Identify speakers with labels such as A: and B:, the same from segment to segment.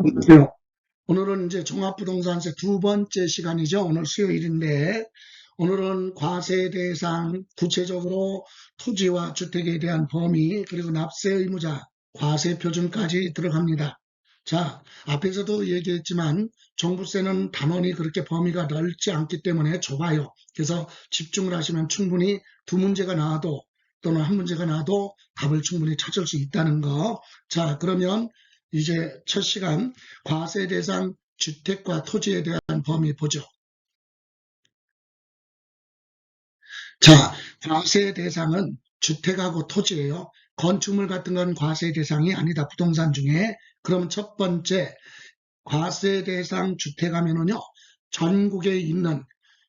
A: 안녕하세요. 오늘은 이제 종합부동산세 두 번째 시간이죠. 오늘 수요일인데, 오늘은 과세 대상, 구체적으로 토지와 주택에 대한 범위, 그리고 납세 의무자, 과세 표준까지 들어갑니다. 자, 앞에서도 얘기했지만, 종부세는 단원이 그렇게 범위가 넓지 않기 때문에 좁아요. 그래서 집중을 하시면 충분히 두 문제가 나와도, 또는 한 문제가 나와도 답을 충분히 찾을 수 있다는 거. 자, 그러면 이제 첫 시간 과세 대상 주택과 토지에 대한 범위 보죠. 자, 과세 대상은 주택하고 토지예요. 건축물 같은 건 과세 대상이 아니다. 부동산 중에. 그러면 첫 번째 과세 대상 주택 하면은요. 전국에 있는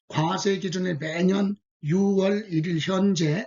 A: 과세 기준에 매년 6월 1일 현재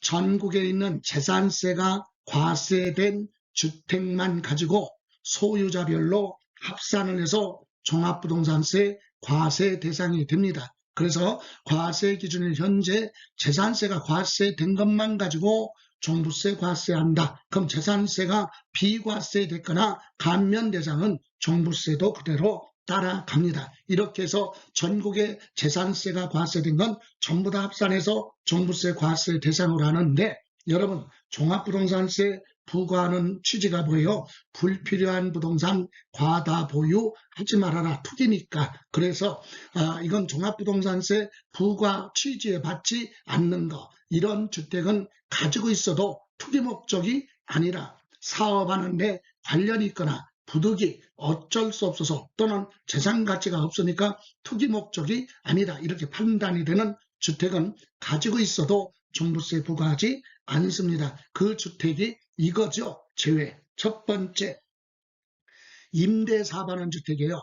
A: 전국에 있는 재산세가 과세된 주택만 가지고 소유자별로 합산을 해서 종합부동산세 과세 대상이 됩니다. 그래서 과세 기준일 현재 재산세가 과세된 것만 가지고 종부세 과세한다. 그럼 재산세가 비과세 됐거나 감면 대상은 종부세도 그대로 따라갑니다. 이렇게 해서 전국의 재산세가 과세된 건 전부 다 합산해서 종부세 과세 대상으로 하는데 여러분 종합부동산세 부과하는 취지가 뭐예요? 불필요한 부동산 과다 보유하지 말아라. 투기니까. 그래서 아, 이건 종합부동산세 부과 취지에 받지 않는 거. 이런 주택은 가지고 있어도 투기 목적이 아니라 사업하는데 관련이 있거나 부득이 어쩔 수 없어서 또는 재산 가치가 없으니까 투기 목적이 아니다. 이렇게 판단이 되는 주택은 가지고 있어도 종부세 부과하지 않습니다. 그 주택이 이거죠. 제외. 첫 번째, 임대 사반원 주택이에요.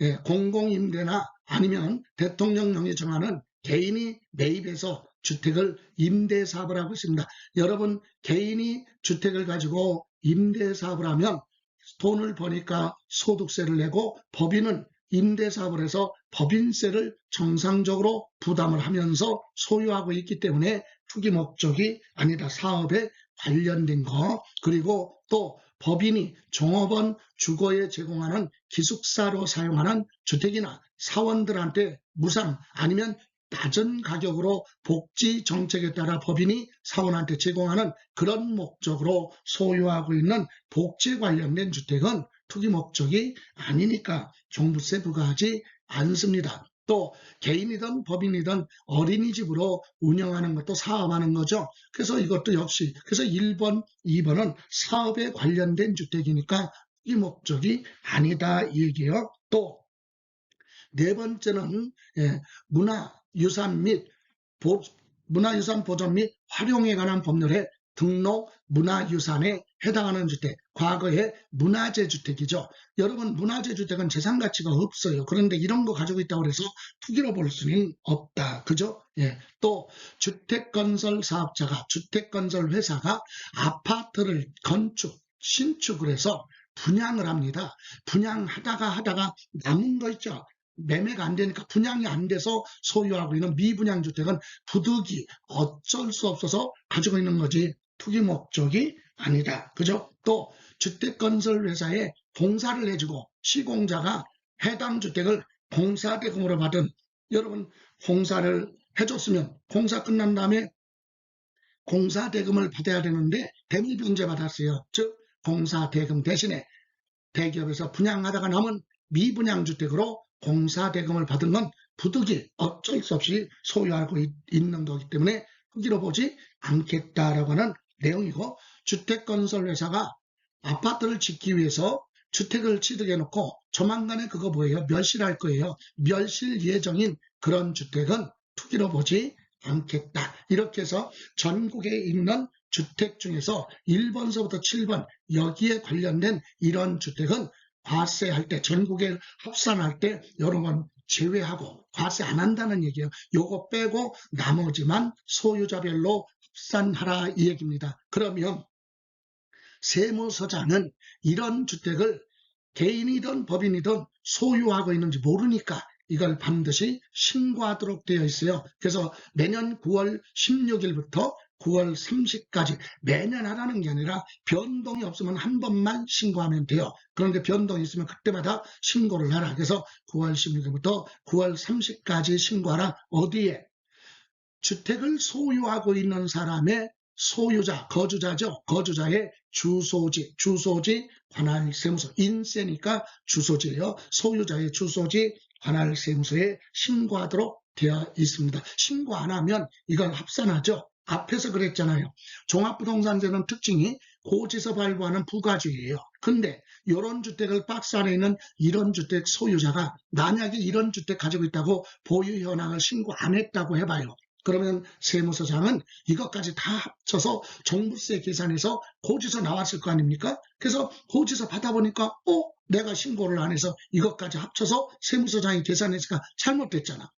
A: 예, 공공임대나 아니면 대통령령이 정하는 개인이 매입해서 주택을 임대 사업을 하고 있습니다. 여러분, 개인이 주택을 가지고 임대 사업을 하면 돈을 버니까 소득세를 내고 법인은 임대 사업을 해서 법인세를 정상적으로 부담을 하면서 소유하고 있기 때문에 투기 목적이 아니다. 사업에 관련된 거. 그리고 또 법인이 종업원 주거에 제공하는 기숙사로 사용하는 주택이나 사원들한테 무상 아니면 낮은 가격으로 복지 정책에 따라 법인이 사원한테 제공하는 그런 목적으로 소유하고 있는 복지에 관련된 주택은 투기 목적이 아니니까 종부세 부과하지 않습니다. 또 개인이든 법인이든 어린이집으로 운영하는 것도 사업하는 거죠. 그래서 이것도 역시 그래서 1번, 2번은 사업에 관련된 주택이니까 이 목적이 아니다 이 얘기예요. 또 네 번째는 예, 문화유산 및 보, 문화유산 보존 및 활용에 관한 법률에 등록 문화유산에 해당하는 주택, 과거의 문화재 주택이죠. 여러분 문화재 주택은 재산 가치가 없어요. 그런데 이런 거 가지고 있다고 해서 투기로 볼 수는 없다. 그죠? 예. 또 주택 건설 사업자가 주택 건설 회사가 아파트를 건축, 신축을 해서 분양을 합니다. 분양하다가 하다가 남은 거 있죠. 매매가 안 되니까 분양이 안 돼서 소유하고 있는 미분양 주택은 부득이 어쩔 수 없어서 가지고 있는 거지 투기 목적이 아니다. 그죠? 또 주택건설회사에 공사를 해주고 시공자가 해당 주택을 공사 대금으로 받은 여러분 공사를 해줬으면 공사 끝난 다음에 공사 대금을 받아야 되는데 대미 변제 받았어요. 즉 공사 대금 대신에 대기업에서 분양하다가 남은 미분양 주택으로 공사 대금을 받은 건 부득이 어쩔 수 없이 소유하고 있, 는 거기 때문에 흑기로 보지 않겠다라고 하는 내용이고 주택건설회사가 아파트를 짓기 위해서 주택을 취득해 놓고 조만간에 그거 뭐예요? 멸실할 거예요. 멸실 예정인 그런 주택은 투기로 보지 않겠다. 이렇게 해서 전국에 있는 주택 중에서 1번서부터 7번 여기에 관련된 이런 주택은 과세할 때 전국에 합산할 때 여러 번 제외하고 과세 안 한다는 얘기예요. 요거 빼고 나머지만 소유자별로 합산하라 이 얘기입니다. 그러면 세무서장은 이런 주택을 개인이든 법인이든 소유하고 있는지 모르니까 이걸 반드시 신고하도록 되어 있어요. 그래서 내년 9월 16일부터 9월 30까지 매년 하라는 게 아니라 변동이 없으면 한 번만 신고하면 돼요. 그런데 변동이 있으면 그때마다 신고를 하라. 그래서 9월 16일부터 9월 30까지 신고하라. 어디에? 주택을 소유하고 있는 사람의 소유자, 거주자죠. 거주자의 주소지, 주소지 관할 세무서, 인세니까 주소지예요. 소유자의 주소지 관할 세무서에 신고하도록 되어 있습니다. 신고 안 하면 이건 합산하죠. 앞에서 그랬잖아요. 종합부동산세는 특징이 고지서 발부하는 부가주의예요. 근데 이런 주택을 박스 안에 있는 이런 주택 소유자가 만약에 이런 주택 가지고 있다고 보유 현황을 신고 안 했다고 해봐요. 그러면 세무서장은 이것까지 다 합쳐서 종부세 계산해서 고지서 나왔을 거 아닙니까? 그래서 고지서 받아보니까 어? 내가 신고를 안 해서 이것까지 합쳐서 세무서장이 계산했으니까 잘못됐잖아.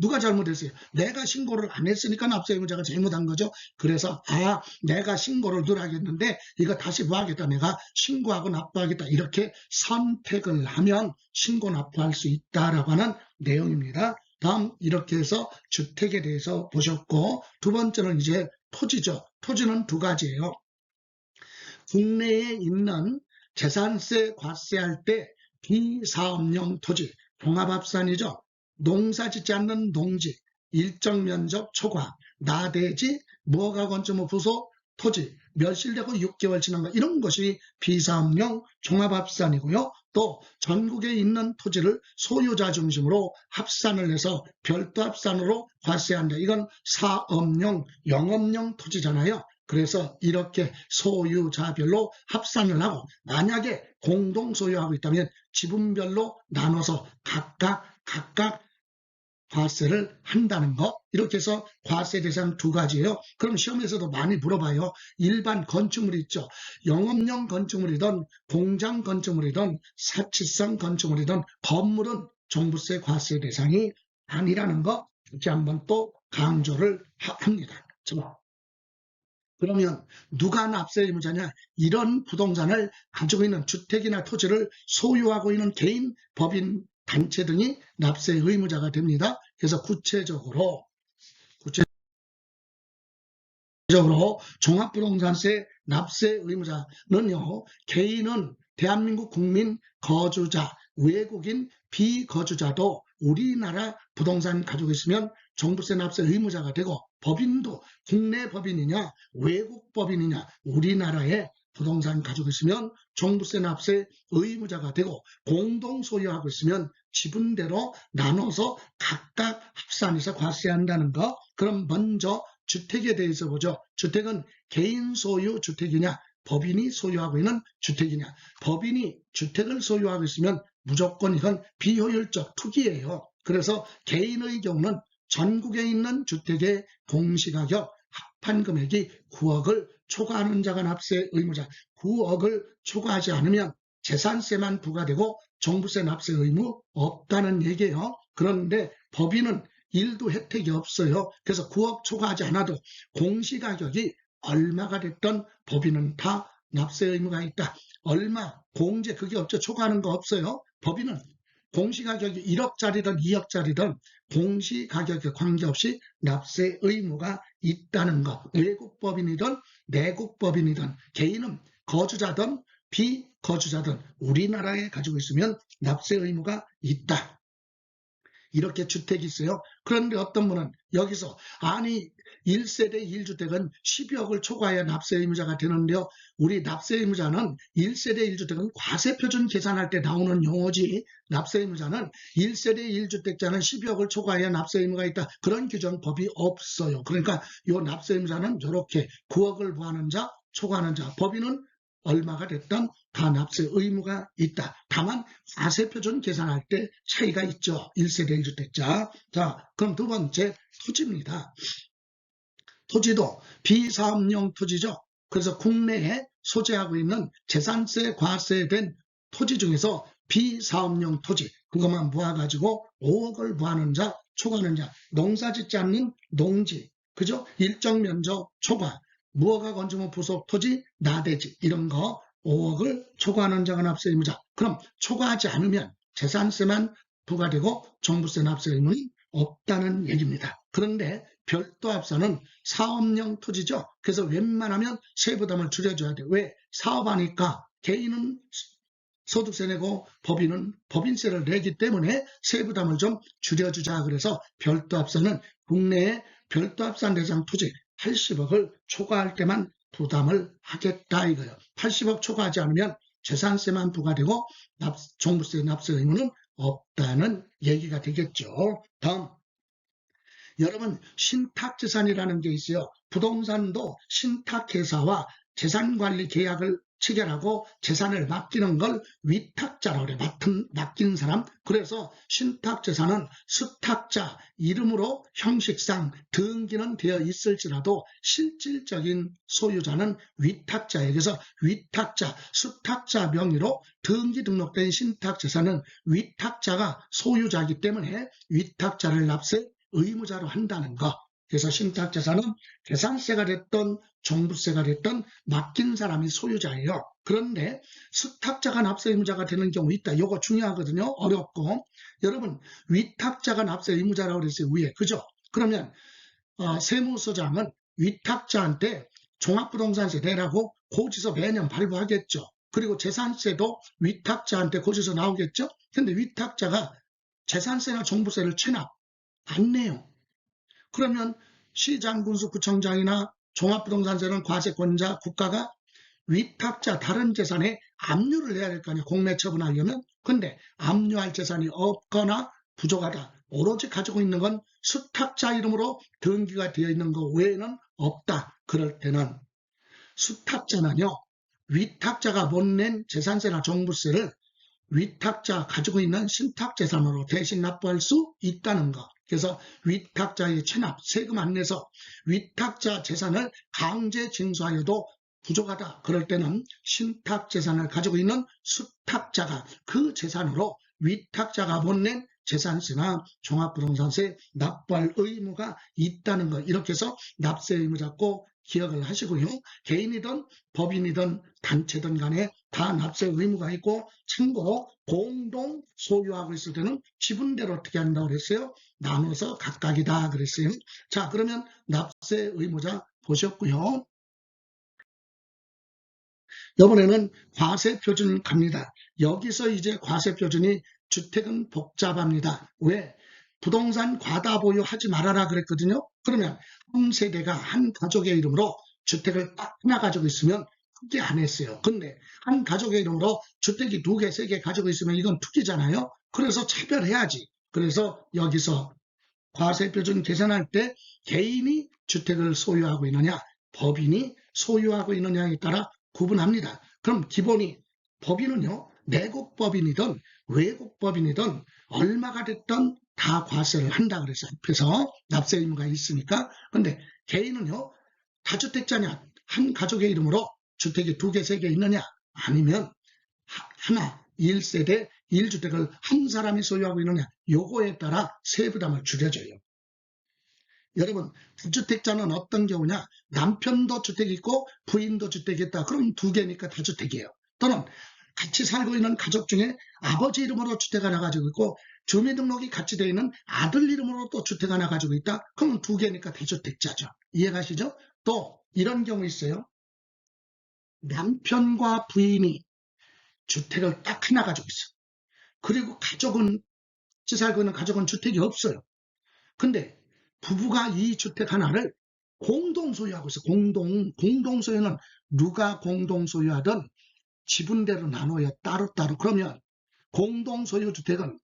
A: 누가 잘못했어요? 내가 신고를 안 했으니까 납세의무자가 잘못한 거죠. 그래서 아 내가 신고를 늘 하겠는데 이거 다시 뭐 하겠다 내가 신고하고 납부하겠다 이렇게 선택을 하면 신고 납부할 수 있다라고 하는 내용입니다. 다음 이렇게 해서 주택에 대해서 보셨고 두 번째는 이제 토지죠. 토지는 두 가지예요. 국내에 있는 재산세 과세할 때 비사업용 토지 종합합산이죠. 농사 짓지 않는 농지, 일정 면적 초과, 나대지, 무허가 건축물 부속, 토지, 멸실되고 6개월 지난 것 이런 것이 비사업용 종합합산이고요. 또 전국에 있는 토지를 소유자 중심으로 합산을 해서 별도 합산으로 과세한다. 이건 사업용, 영업용 토지잖아요. 그래서 이렇게 소유자별로 합산을 하고 만약에 공동 소유하고 있다면 지분별로 나눠서 각각 각각 과세를 한다는 거 이렇게 해서 과세 대상 두 가지예요. 그럼 시험에서도 많이 물어봐요. 일반 건축물 있죠. 영업용 건축물이든 공장 건축물이든 사치성 건축물이든 건물은 종부세 과세 대상이 아니라는 거 다시 한번 또 강조를 하- 합니다. 자, 그러면 누가 납세 의무자냐? 이런 부동산을 가지고 있는 주택이나 토지를 소유하고 있는 개인, 법인, 단체 등이 납세 의무자가 됩니다. 그래서 구체적으로 구체적으로 종합부동산세 납세 의무자는요. 개인은 대한민국 국민 거주자, 외국인 비거주자도 우리나라 부동산 가지고 있으면 종부세 납세 의무자가 되고 법인도 국내 법인이냐 외국 법인이냐 우리나라에 부동산 가지고 있으면 종부세 납세 의무자가 되고 공동 소유하고 있으면 지분대로 나눠서 각각 합산해서 과세한다는 거. 그럼 먼저 주택에 대해서 보죠. 주택은 개인 소유 주택이냐 법인이 소유하고 있는 주택이냐 법인이 주택을 소유하고 있으면 무조건 이건 비효율적 투기예요. 그래서 개인의 경우는 전국에 있는 주택의 공시가격 합한 금액이 9억을 초과하는 자가 납세 의무자 9억을 초과하지 않으면 재산세만 부과되고 종부세 납세 의무 없다는 얘기예요. 그런데 법인은 일도 혜택이 없어요. 그래서 9억 초과하지 않아도 공시가격이 얼마가 됐던 법인은 다 납세 의무가 있다. 얼마 공제 그게 없죠. 초과하는 거 없어요. 법인은 공시가격이 1억짜리든 2억짜리든 공시가격에 관계없이 납세 의무가 있다는 것. 외국법인이든 내국법인이든 개인은 거주자든 비거주자든 우리나라에 가지고 있으면 납세 의무가 있다. 이렇게 주택이 있어요. 그런데 어떤 분은 여기서 아니 1세대 1주택은 10억을 초과해야 납세 의무자가 되는데요. 우리 납세 의무자는 1세대 1주택은 과세 표준 계산할 때 나오는 용어지 납세 의무자는 1세대 1주택자는 10억을 초과해야 납세 의무가 있다. 그런 규정 법이 없어요. 그러니까 이 납세 의무자는 이렇게 9억을 부하는 자, 초과하는 자, 법인은 얼마가 됐든 다 납세 의무가 있다. 다만 과세표준 계산할 때 차이가 있죠. 1세대 1주택자. 자, 그럼 두 번째 토지입니다. 토지도 비사업용 토지죠. 그래서 국내에 소재하고 있는 재산세 과세된 토지 중에서 비사업용 토지 그것만 모아가지고 5억을 부하는 자, 초과하는 자, 농사 짓지 않는 농지, 그죠? 일정 면적 초과, 무허가 건축물 부속 토지, 나대지 이런 거 5억을 초과하는 자가 납세 의무자. 그럼 초과하지 않으면 재산세만 부과되고 종부세 납세 의무는 없다는 얘기입니다. 그런데 별도 합산은 사업용 토지죠. 그래서 웬만하면 세부담을 줄여줘야 돼. 왜? 사업하니까 개인은 소득세 내고 법인은 법인세를 내기 때문에 세부담을 좀 줄여주자. 그래서 별도 합산은 국내에 별도 합산 대상 토지 80억을 초과할 때만 부담을 하겠다 이거예요. 80억 초과하지 않으면 재산세만 부과되고 납- 종부세 납세 의무는 없다는 얘기가 되겠죠. 다음 여러분 신탁재산이라는 게 있어요. 부동산도 신탁회사와 재산관리 계약을 체결하고 재산을 맡기는 걸 위탁자라고 그래. 맡은, 맡긴 사람. 그래서 신탁재산은 수탁자 이름으로 형식상 등기는 되어 있을지라도 실질적인 소유자는 위탁자예요. 그래서 위탁자, 수탁자 명의로 등기 등록된 신탁재산은 위탁자가 소유자이기 때문에 위탁자를 납세 의무자로 한다는 거. 그래서 신탁재산은 재산세가 됐던 종부세가 됐던 맡긴 사람이 소유자예요. 그런데 수탁자가 납세 의무자가 되는 경우 있다. 이거 중요하거든요. 어렵고. 여러분 위탁자가 납세 의무자라고 그랬어요. 위에. 그죠? 그러면 어, 세무서장은 위탁자한테 종합부동산세 내라고 고지서 매년 발부하겠죠. 그리고 재산세도 위탁자한테 고지서 나오겠죠. 근데 위탁자가 재산세나 종부세를 체납 안 내요. 그러면 시장, 군수, 구청장이나 종합부동산세는 과세권자, 국가가 위탁자 다른 재산에 압류를 해야 될 거 아니에요. 공매 처분하려면. 근데 압류할 재산이 없거나 부족하다. 오로지 가지고 있는 건 수탁자 이름으로 등기가 되어 있는 것 외에는 없다. 그럴 때는 수탁자는요. 위탁자가 못 낸 재산세나 종부세를 위탁자 가지고 있는 신탁재산으로 대신 납부할 수 있다는 것. 그래서 위탁자의 체납, 세금 안 내서 위탁자 재산을 강제 징수하여도 부족하다. 그럴 때는 신탁 재산을 가지고 있는 수탁자가 그 재산으로 위탁자가 못 낸 재산세나 종합부동산세 납부할 의무가 있다는 것. 이렇게 해서 납세 의무 잡고 기억을 하시고요. 개인이든 법인이든 단체든 간에 다 납세 의무가 있고 참고로 공동 소유하고 있을 때는 지분대로 어떻게 한다고 그랬어요? 나눠서 각각이다 그랬어요. 자 그러면 납세 의무자 보셨고요. 이번에는 과세 표준 갑니다. 여기서 이제 과세 표준이 주택은 복잡합니다. 왜? 부동산 과다 보유하지 말아라 그랬거든요. 그러면 한 세대가 한 가족의 이름으로 주택을 딱 하나 가지고 있으면 투기 안 했어요. 근데 한 가족의 이름으로 주택이 두 개, 세 개 가지고 있으면 이건 투기잖아요. 그래서 차별해야지. 그래서 여기서 과세 표준 계산할 때 개인이 주택을 소유하고 있느냐, 법인이 소유하고 있느냐에 따라 구분합니다. 그럼 기본이 법인은요, 내국법인이든 외국법인이든 얼마가 됐든 다 과세를 한다 그랬어요. 앞에서 납세 의무가 있으니까. 근데 개인은요, 다주택자냐, 한 가족의 이름으로 주택이 두 개, 세 개 있느냐, 아니면 하- 하나, 1세대 1주택을 한 사람이 소유하고 있느냐, 요거에 따라 세부담을 줄여줘요. 여러분, 다주택자는 어떤 경우냐? 남편도 주택이 있고 부인도 주택이 있다. 그럼 두 개니까 다 주택이에요. 또는 같이 살고 있는 가족 중에 아버지 이름으로 주택 하나 가지고 있고 주민등록이 같이 되어 있는 아들 이름으로 또 주택 하나 가지고 있다. 그러면 두 개니까 대주택자죠. 이해가시죠? 또 이런 경우 있어요. 남편과 부인이 주택을 딱 하나 가지고 있어. 그리고 가족은 있는 가족은 주택이 없어요. 근데 부부가 이 주택 하나를 공동 소유하고 있어. 공동 공동 소유는 누가 공동 소유하든 지분대로 나눠요. 따로따로. 그러면 공동 소유 주택은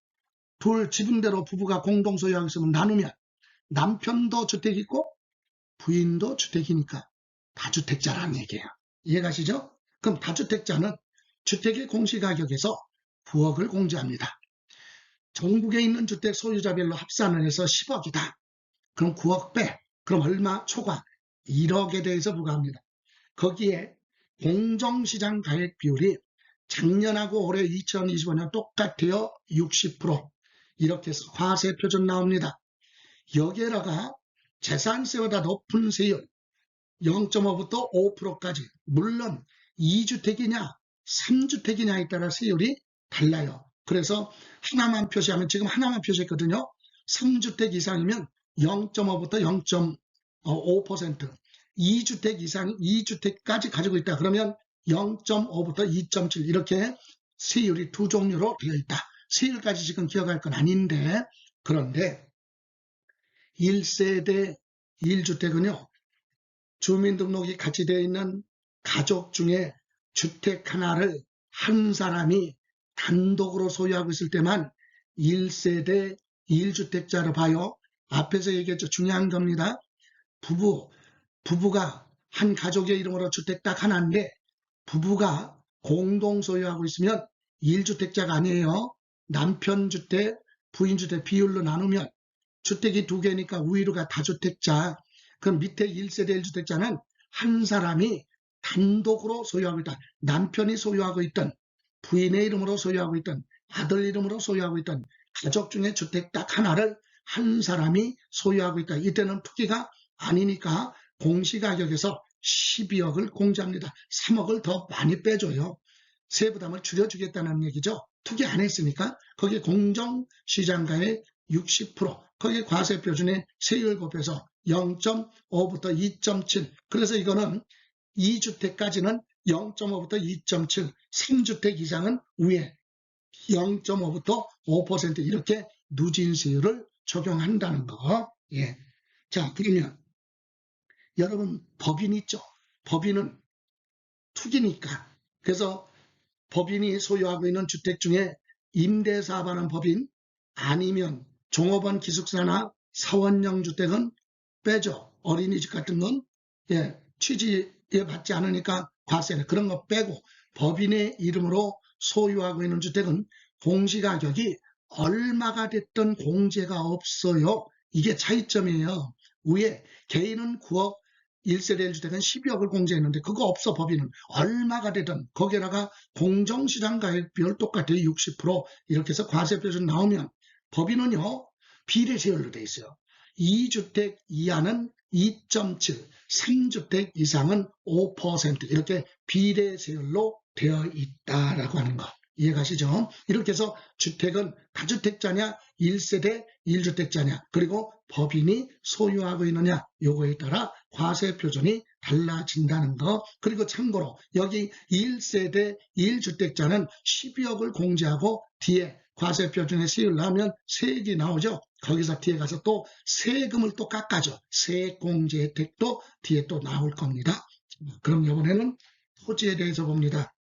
A: 둘 지분대로 부부가 공동 소유하고 있으면 나누면 남편도 주택 있고 부인도 주택이니까 다주택자라는 얘기예요. 이해가시죠? 그럼 다주택자는 주택의 공시가격에서 부억을 공제합니다. 전국에 있는 주택 소유자별로 합산을 해서 10억이다. 그럼 9억 빼. 그럼 얼마 초과? 1억에 대해서 부과합니다. 거기에 공정시장 가액 비율이 작년하고 올해 2025년 똑같아요. 60% 이렇게 해서 과세 표준 나옵니다. 여기에다가 재산세보다 높은 세율 0.5부터 5%까지 물론 2주택이냐 3주택이냐에 따라 세율이 달라요. 그래서 하나만 표시하면 지금 하나만 표시했거든요. 3주택 이상이면 0.5부터 0.5%, 2주택 이상, 2주택까지 가지고 있다. 그러면 0.5부터 2.7 이렇게 세율이 두 종류로 되어 있다. 세율까지 지금 기억할 건 아닌데 그런데 1세대 1주택은요. 주민등록이 같이 되어 있는 가족 중에 주택 하나를 한 사람이 단독으로 소유하고 있을 때만 1세대 1주택자로 봐요. 앞에서 얘기했죠. 중요한 겁니다. 부부, 부부가 한 가족의 이름으로 주택 딱 하나인데 부부가 공동 소유하고 있으면 1주택자가 아니에요. 남편 주택, 부인 주택 비율로 나누면 주택이 두 개니까 우위로가 다주택자. 그럼 밑에 1세대 1주택자는 한 사람이 단독으로 소유하고 있다. 남편이 소유하고 있던 부인의 이름으로 소유하고 있던 아들 이름으로 소유하고 있던 가족 중에 주택 딱 하나를 한 사람이 소유하고 있다. 이때는 투기가 아니니까 공시가격에서 12억을 공제합니다. 3억을 더 많이 빼줘요. 세부담을 줄여주겠다는 얘기죠. 투기 안 했으니까 거기에 공정시장가의 60% 거기에 과세표준의 세율 곱해서 0.5부터 2.7 그래서 이거는 2주택까지는 0.5부터 2.7 3주택 이상은 위에 0.5부터 5% 이렇게 누진세율을 적용한다는 거. 예. 자, 그러면 여러분 법인 있죠? 법인은 투기니까. 그래서 법인이 소유하고 있는 주택 중에 임대사업하는 법인 아니면 종업원 기숙사나 사원형 주택은 빼죠. 어린이집 같은 건 예, 취지에 받지 않으니까 과세는 그런 거 빼고 법인의 이름으로 소유하고 있는 주택은 공시가격이 얼마가 됐던 공제가 없어요. 이게 차이점이에요. 위에 개인은 9억, 1세대 1주택은 12억을 공제했는데 그거 없어 법인은 얼마가 되든 거기다가 공정시장 가액비율 똑같아요. 60% 이렇게 해서 과세표준 나오면 법인은요 비례세율로 돼 있어요. 2주택 이하는 2.7, 3주택 이상은 5% 이렇게 비례세율로 되어 있다라고 하는 거. 이해가시죠? 이렇게 해서 주택은 다주택자냐, 1세대 1주택자냐, 그리고 법인이 소유하고 있느냐, 요거에 따라 과세 표준이 달라진다는 거. 그리고 참고로 여기 1세대 1주택자는 12억을 공제하고 뒤에 과세 표준의 세율 나오면 세액이 나오죠. 거기서 뒤에 가서 또 세금을 또 깎아줘. 세액공제 혜택도 뒤에 또 나올 겁니다. 그럼 이번에는 토지에 대해서 봅니다.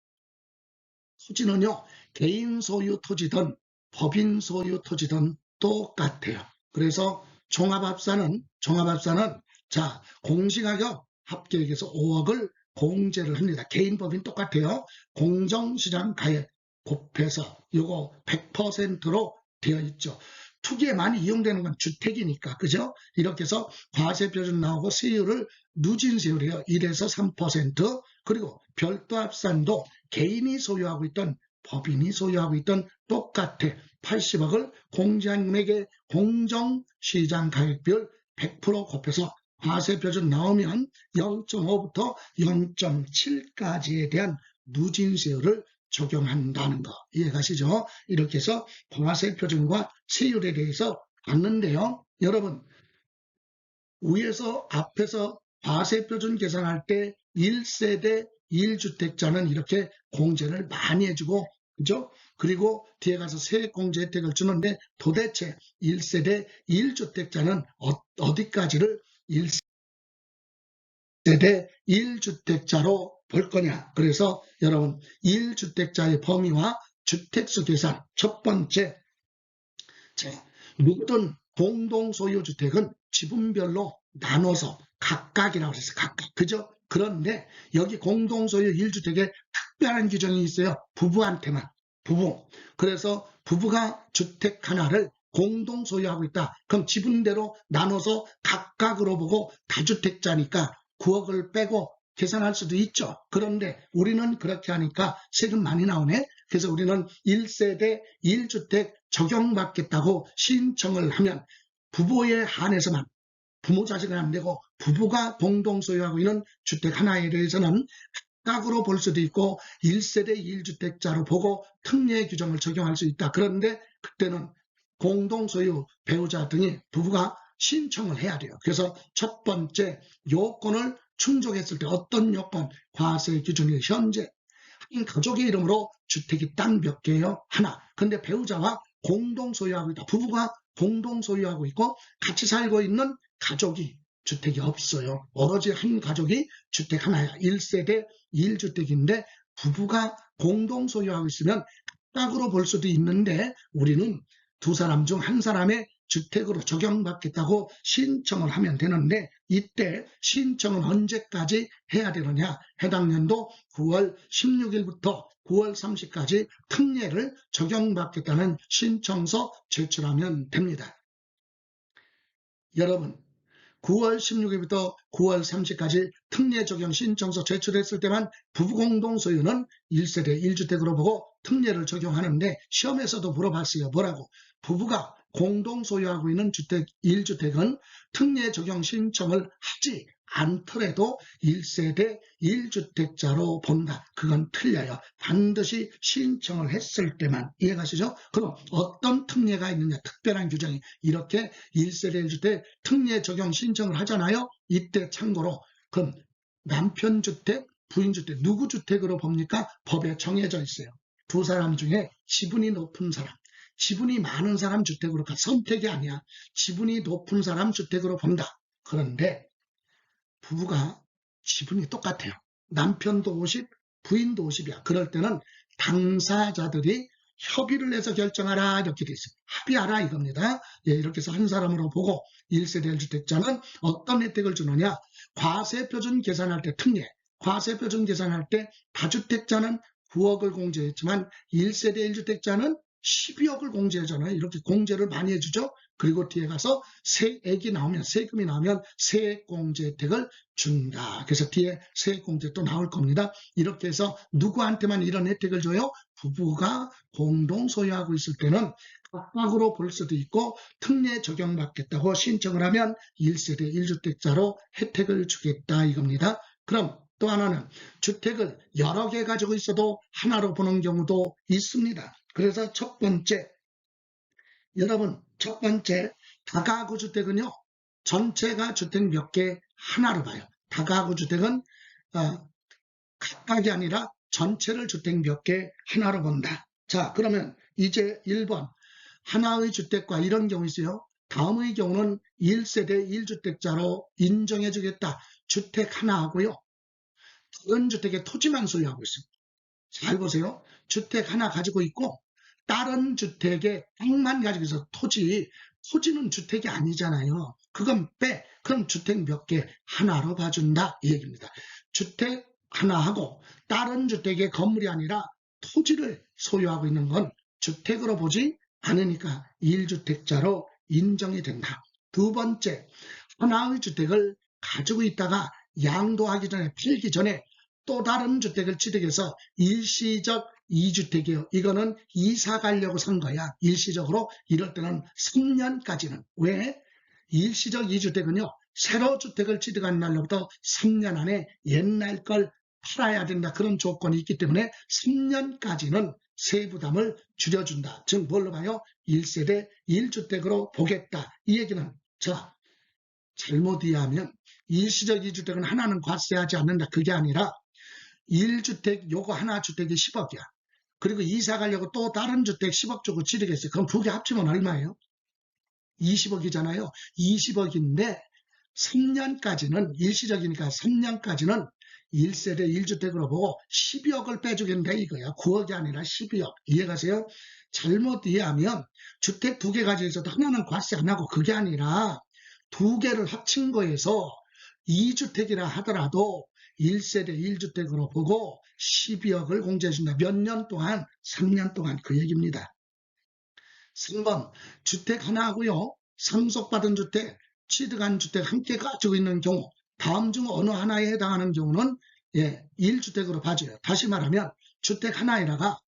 A: 토지는요, 개인 소유 토지든 법인 소유 토지든 똑같아요. 그래서 종합합산은, 종합합산은, 자, 공시가격 합계액에서 5억을 공제를 합니다. 개인 법인 똑같아요. 공정시장 가액 곱해서 이거 100%로 되어 있죠. 투기에 많이 이용되는 건 주택이니까 그죠? 이렇게 해서 과세 표준 나오고 세율을 누진 세율이에요. 1에서 3% 그리고 별도 합산도 개인이 소유하고 있던 법인이 소유하고 있던 똑같아 80억을 공제한 금액의 공정시장 가액비율 100% 곱해서 과세 표준 나오면 0.5부터 0.7까지에 대한 누진세율을 적용한다는 거 이해가시죠? 이렇게 해서 과세 표준과 세율에 대해서 봤는데요. 여러분 위에서 앞에서 과세 표준 계산할 때 1세대 1주택자는 이렇게 공제를 많이 해주고 그죠? 그리고 뒤에 가서 세액공제 혜택을 주는데 도대체 1세대 1주택자는 어, 디까지를 1세대 1주택자로 볼 거냐. 그래서 여러분 1주택자의 범위와 주택수 계산 첫 번째 자, 모든 공동소유주택은 지분별로 나눠서 각각이라고 해서 각각 그죠? 그런데 여기 공동소유 1주택에 특별한 규정이 있어요. 부부한테만 부부 그래서 부부가 주택 하나를 공동 소유하고 있다. 그럼 지분대로 나눠서 각각으로 보고 다주택자니까 9억을 빼고 계산할 수도 있죠. 그런데 우리는 그렇게 하니까 세금 많이 나오네. 그래서 우리는 1세대 1주택 적용받겠다고 신청을 하면 부부에 한해서만 부모 자식은 안 되고 부부가 공동 소유하고 있는 주택 하나에 대해서는 각각으로 볼 수도 있고 1세대 1주택자로 보고 특례 규정을 적용할 수 있다. 그런데 그때는 공동 소유 배우자 등이 부부가 신청을 해야 돼요. 그래서 첫 번째 요건을 충족했을 때 어떤 요건 과세 기준이 현재 한 가족의 이름으로 주택이 딱 몇 개요? 하나. 근데 배우자와 공동 소유하고 있다. 부부가 공동 소유하고 있고 같이 살고 있는 가족이 주택이 없어요. 오로지 한 가족이 주택 하나야. 1세대 1주택인데 부부가 공동 소유하고 있으면 각각으로 볼 수도 있는데 우리는 두 사람 중 한 사람의 주택으로 적용받겠다고 신청을 하면 되는데 이때 신청은 언제까지 해야 되느냐 해당 년도 9월 16일부터 9월 30까지 특례를 적용받겠다는 신청서 제출하면 됩니다. 여러분 9월 16일부터 9월 30까지 특례 적용 신청서 제출했을 때만 부부 공동 소유는 1세대 1주택으로 보고 특례를 적용하는데 시험에서도 물어봤어요. 뭐라고? 부부가 공동 소유하고 있는 주택 1주택은 특례 적용 신청을 하지 않더라도 1세대 1주택자로 본다. 그건 틀려요. 반드시 신청을 했을 때만 이해가시죠? 그럼 어떤 특례가 있느냐? 특별한 규정이 이렇게 1세대 1주택 특례 적용 신청을 하잖아요. 이때 참고로 그럼 남편 주택, 부인 주택 누구 주택으로 봅니까? 법에 정해져 있어요. 두 사람 중에 지분이 높은 사람, 지분이 많은 사람 주택으로 가 선택이 아니야. 지분이 높은 사람 주택으로 본다. 그런데 부부가 지분이 똑같아요. 남편도 50, 부인도 50이야. 그럴 때는 당사자들이 협의를 해서 결정하라 이렇게 돼 있어요. 합의하라 이겁니다. 예, 이렇게 해서 한 사람으로 보고 1세대 1주택자는 어떤 혜택을 주느냐 과세 표준 계산할 때 특례 과세 표준 계산할 때 다주택자는 9억을 공제했지만 1세대 1주택자는 12억을 공제하잖아요. 이렇게 공제를 많이 해주죠. 그리고 뒤에 가서 세액이 나오면 세금이 나오면 세액 공제 혜택을 준다. 그래서 뒤에 세액 공제 또 나올 겁니다. 이렇게 해서 누구한테만 이런 혜택을 줘요? 부부가 공동 소유하고 있을 때는 각각으로 볼 수도 있고 특례 적용받겠다고 신청을 하면 1세대 1주택자로 혜택을 주겠다 이겁니다. 그럼 또 하나는 주택을 여러 개 가지고 있어도 하나로 보는 경우도 있습니다. 그래서 첫 번째, 여러분, 첫 번째, 다가구 주택은요, 전체가 주택 몇 개 하나로 봐요. 다가구 주택은 어, 각각이 아니라 전체를 주택 몇 개 하나로 본다. 자, 그러면 이제 1번, 하나의 주택과 이런 경우 있어요. 다음의 경우는 1세대 1주택자로 인정해 주겠다. 주택 하나 하고요. 다른 주택에 토지만 소유하고 있습니다. 잘 보세요. 주택 하나 가지고 있고 다른 주택에 땅만 가지고 있어 토지, 토지는 주택이 아니잖아요. 그건 빼. 그럼 주택 몇 개 하나로 봐준다 이 얘기입니다. 주택 하나 하고 다른 주택의 건물이 아니라 토지를 소유하고 있는 건 주택으로 보지 않으니까 1주택자로 인정이 된다. 두 번째, 하나의 주택을 가지고 있다가 양도하기 전에 팔기 전에 또 다른 주택을 취득해서 일시적 2주택이에요. 이거는 이사 가려고 산 거야. 일시적으로 이럴 때는 3년까지는. 왜? 일시적 2주택은요. 새로 주택을 취득한 날로부터 3년 안에 옛날 걸 팔아야 된다. 그런 조건이 있기 때문에 3년까지는 세부담을 줄여준다. 즉 뭘로 봐요? 1세대 1주택으로 보겠다. 이 얘기는 자 잘못 이해하면 일시적 2주택은 하나는 과세하지 않는다. 그게 아니라 1주택 요거 하나 주택이 10억이야. 그리고 이사 가려고 또 다른 주택 10억 주고 취득했어요. 그럼 두 개 합치면 얼마예요? 20억이잖아요. 20억인데 3년까지는 일시적이니까 3년까지는 1세대 1주택으로 보고 12억을 빼주겠다 이거야. 9억이 아니라 12억. 이해가세요? 잘못 이해하면 주택 두 개 가지고 있어도 하나는 과세 안 하고 그게 아니라 두 개를 합친 거에서 2주택이라 하더라도 1세대 1주택으로 보고 12억을 공제해준다. 몇 년 동안? 3년 동안 그 얘기입니다. 3번 주택 하나 하고요. 상속받은 주택, 취득한 주택 함께 가지고 있는 경우 다음 중 어느 하나에 해당하는 경우는 예, 1주택으로 봐줘요. 다시 말하면 주택 하나에다가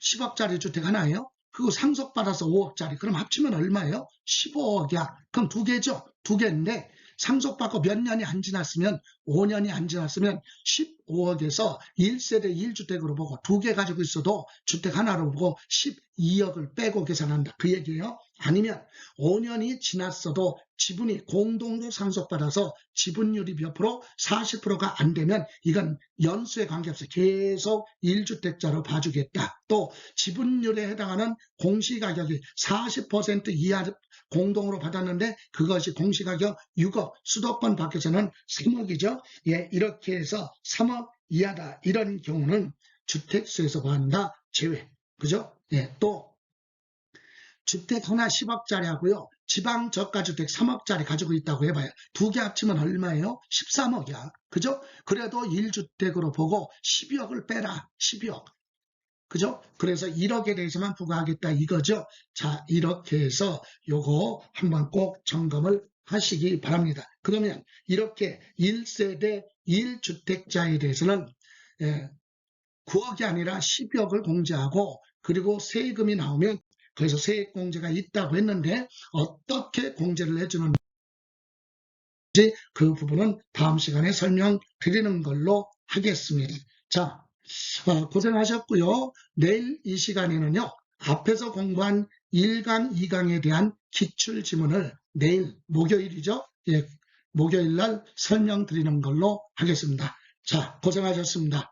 A: 10억짜리 주택 하나예요. 그거 상속받아서 5억짜리. 그럼 합치면 얼마예요? 15억이야. 그럼 두 개죠. 두 개인데 상속받고 몇 년이 안 지났으면 5년이 안 지났으면 15억에서 1세대 1주택으로 보고 두 개 가지고 있어도 주택 하나로 보고 12억을 빼고 계산한다. 그 얘기예요. 아니면 5년이 지났어도 지분이 공동으로 상속받아서 지분율이 몇 프로? 40%가 안 되면 이건 연수에 관계없이 계속 1주택자로 봐주겠다. 또 지분율에 해당하는 공시가격이 40% 이하 공동으로 받았는데 그것이 공시가격 6억, 수도권 밖에서는 3억이죠. 예, 이렇게 해서 3억 이하다. 이런 경우는 주택수에서 봐한다. 제외. 그죠? 예, 또 주택 하나 10억짜리 하고요. 지방 저가주택 3억짜리 가지고 있다고 해봐요. 두 개 합치면 얼마예요? 13억이야. 그죠? 그래도 1주택으로 보고 12억을 빼라. 12억. 그죠? 그래서 1억에 대해서만 부과하겠다 이거죠. 자, 이렇게 해서 요거 한번 꼭 점검을 하시기 바랍니다. 그러면 이렇게 1세대 1주택자에 대해서는 예, 9억이 아니라 12억을 공제하고 그리고 세금이 나오면 거기서 세액 공제가 있다고 했는데 어떻게 공제를 해주는지 그 부분은 다음 시간에 설명드리는 걸로 하겠습니다. 자, 어, 고생하셨고요. 내일 이 시간에는요. 앞에서 공부한 1강, 2강에 대한 기출 지문을 내일 목요일이죠. 예, 목요일 날 설명드리는 걸로 하겠습니다. 자, 고생하셨습니다.